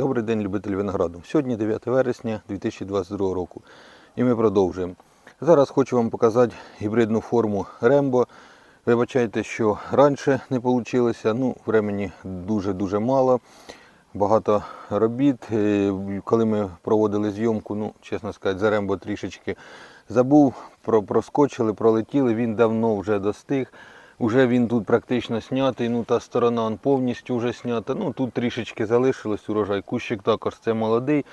Добрий день, любителі винограду. Сьогодні 9 вересня 2022 року. І ми продовжуємо. Зараз хочу вам показати гібридну форму Рембо. Вибачайте, що раніше не вийшло. Ну, времени дуже-дуже мало. Багато робіт. Е, Коли ми проводили зйомку, ну, чесно сказати, за Рембо трішечки забув, проскочили, пролетіли. Він давно вже достиг. Уже він тут практично снятий, ну та сторона он повністю вже снята. Ну тут трішечки залишилось урожай. Кущик також це молодий.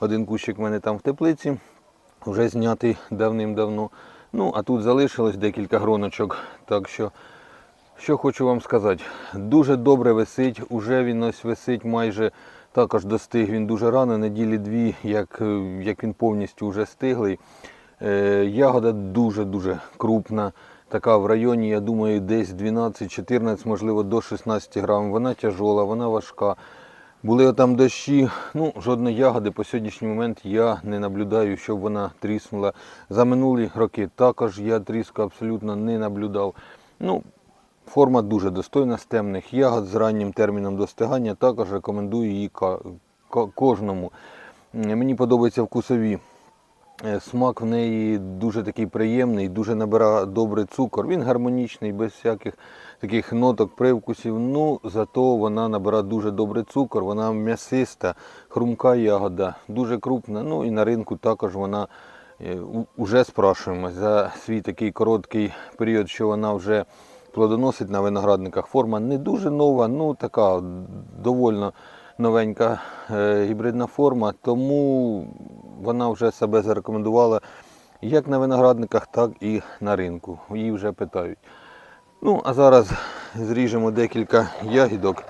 Один кущик в мене там в теплиці, вже знятий давним-давно. Ну, а тут залишилось декілька гроночок. Так що, що хочу вам сказати, дуже добре висить, уже він ось висить майже також достиг він дуже рано, неділі дві, як, як він повністю вже стиглий. Е, Ягода дуже-дуже крупна. Така в районі, я думаю, десь 12-14, можливо, до 16 грам. Вона тяжола, вона важка. Були там дощі, ну, жодної ягоди по сьогоднішній момент я не наблюдаю, щоб вона тріснула. За минулі роки також я тріску абсолютно не наблюдав. Ну, форма дуже достойна з темних ягод з раннім терміном достигання. Також рекомендую її кожному. Мені подобаються вкусові. Е, Смак в неї дуже такий приємний, дуже набирає добрий цукор. Він гармонічний, без всяких таких ноток, привкусів. Ну, зато вона набирає дуже добрий цукор, вона м'ясиста, хрумка ягода, дуже крупна. Ну і на ринку також вона е, у- уже спрашуємо за свій такий короткий період, що вона вже плодоносить на виноградниках. Форма не дуже нова, ну така довольно новенька е, гібридна форма, тому вона вже себе зарекомендувала як на виноградниках, так і на ринку. Її вже питають. Ну, а зараз зріжемо декілька ягідок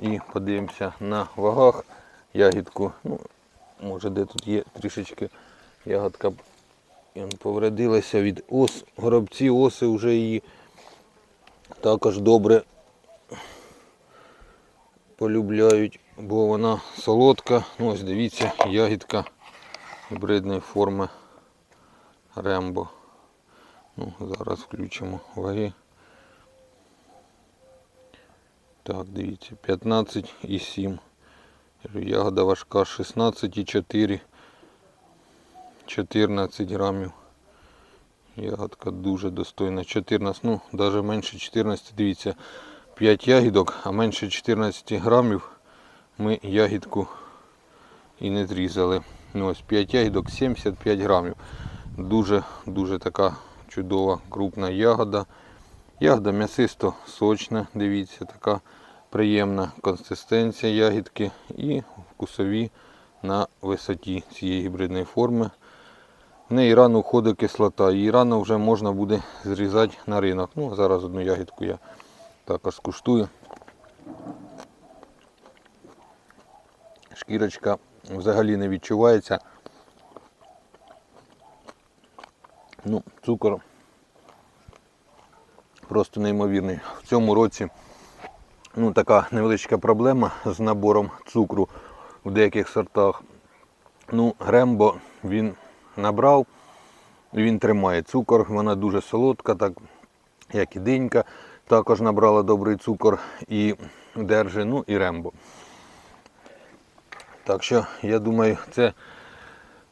і подивимося на вагах ягідку. Ну, може, де тут є трішечки ягодка ем, повредилася від ос. Горобці оси вже її також добре полюбляють, бо вона солодка. Ну, ось дивіться, ягідка гібридної форми Рембо. Ну, зараз включимо ваги. Так, дивіться, 15,7. Ягода важка 16,4. 14 грамів. Ягодка дуже достойна. 14, ну, навіть менше 14, дивіться, 5 ягідок, а менше 14 грамів ми ягідку і не зрізали. Ну, ось 5 ягідок 75 грамів. Дуже дуже така чудова крупна ягода. Ягода м'ясисто сочна, дивіться, така приємна консистенція ягідки і вкусові на висоті цієї гібридної форми. В неї рано входить кислота, її рано вже можна буде зрізати на ринок. Ну, зараз одну ягідку я також скуштую. Шкірочка взагалі не відчувається. Ну, цукор просто неймовірний. В цьому році ну, така невеличка проблема з набором цукру в деяких сортах. Ну, Рембо він набрав, він тримає цукор, вона дуже солодка, так як і динька. Також набрала добрий цукор і держи, ну і Рембо. Так що, я думаю, це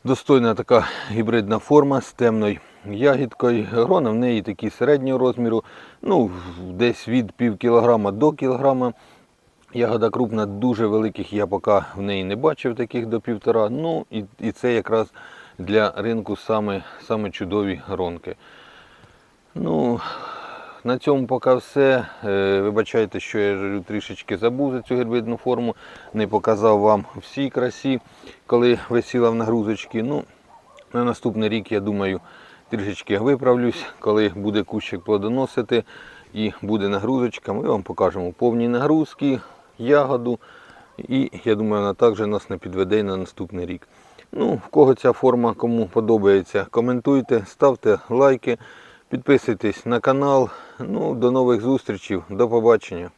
достойна така гібридна форма з темною ягідкою. Грона в неї такі середнього розміру, ну, десь від пів кілограма до кілограма. Ягода крупна, дуже великих я поки в неї не бачив, таких до півтора. Ну і, і це якраз для ринку саме, саме чудові гронки. Ну, на цьому поки все. Е, Вибачайте, що я трішечки забув за цю гербидну форму, не показав вам всій красі, коли висіла в нагрузочки. Ну, на наступний рік, я думаю, трішечки виправлюсь, коли буде кущик плодоносити і буде нагрузочка. Ми вам покажемо повні нагрузки, ягоду. І я думаю, вона також нас не підведе на наступний рік. Ну, в кого ця форма кому подобається, коментуйте, ставте лайки, підписуйтесь на канал. Ну, до нових зустрічей, до побачення.